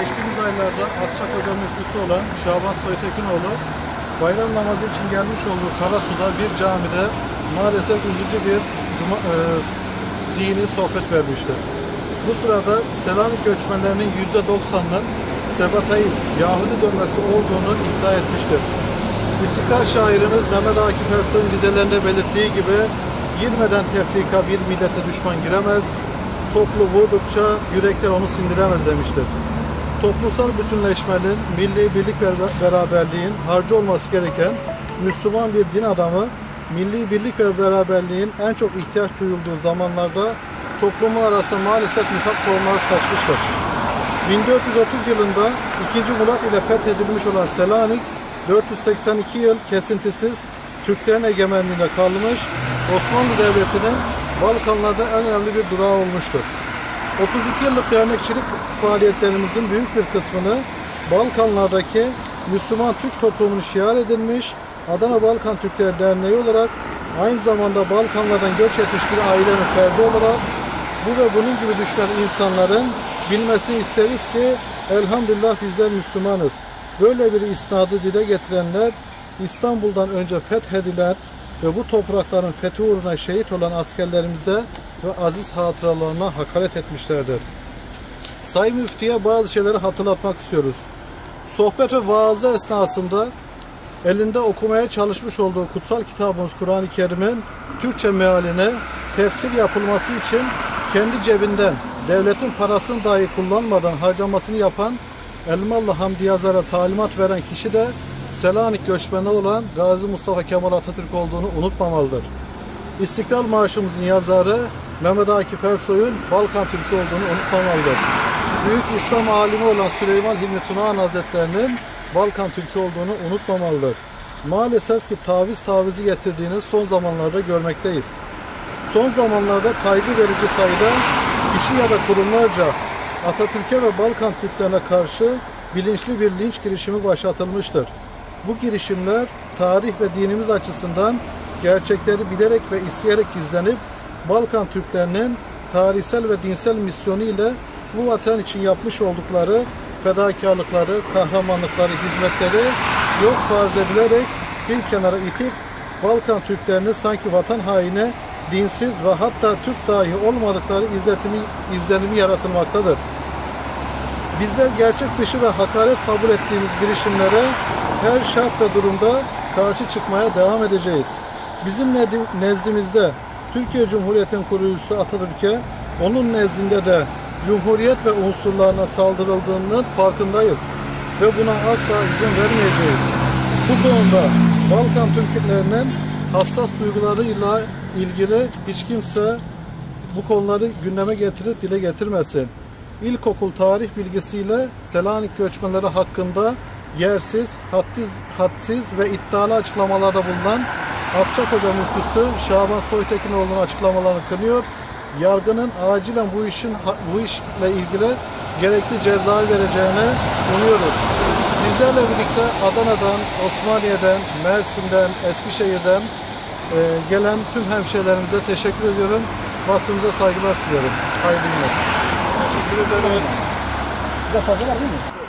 geçtiğimiz aylarda Akçakoca müftüsü olan Şaban Soytekinoğlu bayram namazı için gelmiş olduğu Karasu'da bir camide maalesef üzücü bir cuma, e, dini sohbet vermiştir. Bu sırada Selanik göçmenlerinin %90'ının Sebatayist, Yahudi dönmesi olduğunu iddia etmiştir. İstiklal şairimiz Mehmet Akif Ersoy'un dizelerinde belirttiği gibi girmeden tefrika bir millete düşman giremez, toplu vurdukça yürekler onu sindiremez demiştir. Toplumsal bütünleşmenin, milli birlik ve beraberliğin harcı olması gereken Müslüman bir din adamı, milli birlik ve beraberliğin en çok ihtiyaç duyulduğu zamanlarda toplumu arasında maalesef nifak tohumları saçmıştır. 1430 yılında 2. Murat ile fethedilmiş olan Selanik, 482 yıl kesintisiz Türklerin egemenliğine kalmış, Osmanlı Devleti'nin Balkanlarda en önemli bir durağı olmuştur. 32 yıllık dernekçilik faaliyetlerimizin büyük bir kısmını Balkanlardaki Müslüman Türk toplumunu şiar edilmiş Adana Balkan Türkleri Derneği olarak aynı zamanda Balkanlardan göç etmiş bir ailenin ferdi olarak bu ve bunun gibi düşünen insanların bilmesini isteriz ki elhamdülillah bizler Müslümanız. Böyle bir isnadı dile getirenler İstanbul'dan önce fethedilen ve bu toprakların fethi uğruna şehit olan askerlerimize ve aziz hatıralarına hakaret etmişlerdir. Sayın Müfti'ye bazı şeyleri hatırlatmak istiyoruz. Sohbet ve vaazı esnasında elinde okumaya çalışmış olduğu kutsal kitabımız Kur'an-ı Kerim'in Türkçe mealine tefsir yapılması için kendi cebinden devletin parasını dahi kullanmadan harcamasını yapan Elmalı Hamdi Yazar'a talimat veren kişi de Selanik göçmeni olan Gazi Mustafa Kemal Atatürk olduğunu unutmamalıdır. İstiklal Marşımızın yazarı Mehmet Akif Ersoy'un Balkan Türk'ü olduğunu unutmamalıdır. Büyük İslam alimi olan Süleyman Hilmi Tunağan Hazretlerinin Balkan Türk'ü olduğunu unutmamalıdır. Maalesef ki taviz tavizi getirdiğini son zamanlarda görmekteyiz. Son zamanlarda kaygı verici sayıda kişi ya da kurumlarca Atatürk'e ve Balkan Türklerine karşı bilinçli bir linç girişimi başlatılmıştır. Bu girişimler tarih ve dinimiz açısından gerçekleri bilerek ve isteyerek gizlenip Balkan Türklerinin tarihsel ve dinsel misyonu ile bu vatan için yapmış oldukları fedakarlıkları, kahramanlıkları, hizmetleri yok farz edilerek bir kenara itip Balkan Türklerini sanki vatan haini, dinsiz ve hatta Türk dahi olmadıkları izletimi, izlenimi yaratılmaktadır. Bizler gerçek dışı ve hakaret kabul ettiğimiz girişimlere her şart ve durumda karşı çıkmaya devam edeceğiz. Bizim nezdimizde Türkiye Cumhuriyeti'nin kurucusu Atatürk'e, onun nezdinde de Cumhuriyet ve unsurlarına saldırıldığının farkındayız ve buna asla izin vermeyeceğiz. Bu konuda Balkan Türklerinin hassas duygularıyla ilgili hiç kimse bu konuları gündeme getirip dile getirmesin. İlkokul tarih bilgisiyle Selanik göçmenleri hakkında yersiz, hadsiz, hadsiz ve iddialı açıklamalarda bulunan Akçakoca müftüsü Şaban Soytekinoğlu'nun açıklamalarını kınıyor. Yargının acilen bu işin bu işle ilgili gerekli ceza vereceğini umuyoruz. Bizlerle birlikte Adana'dan, Osmaniye'den, Mersin'den, Eskişehir'den e, gelen tüm hemşehrilerimize teşekkür ediyorum. Basınıza saygılar sunuyorum. Hayırlı günler. Teşekkür ederiz. Burada fazla var değil mi?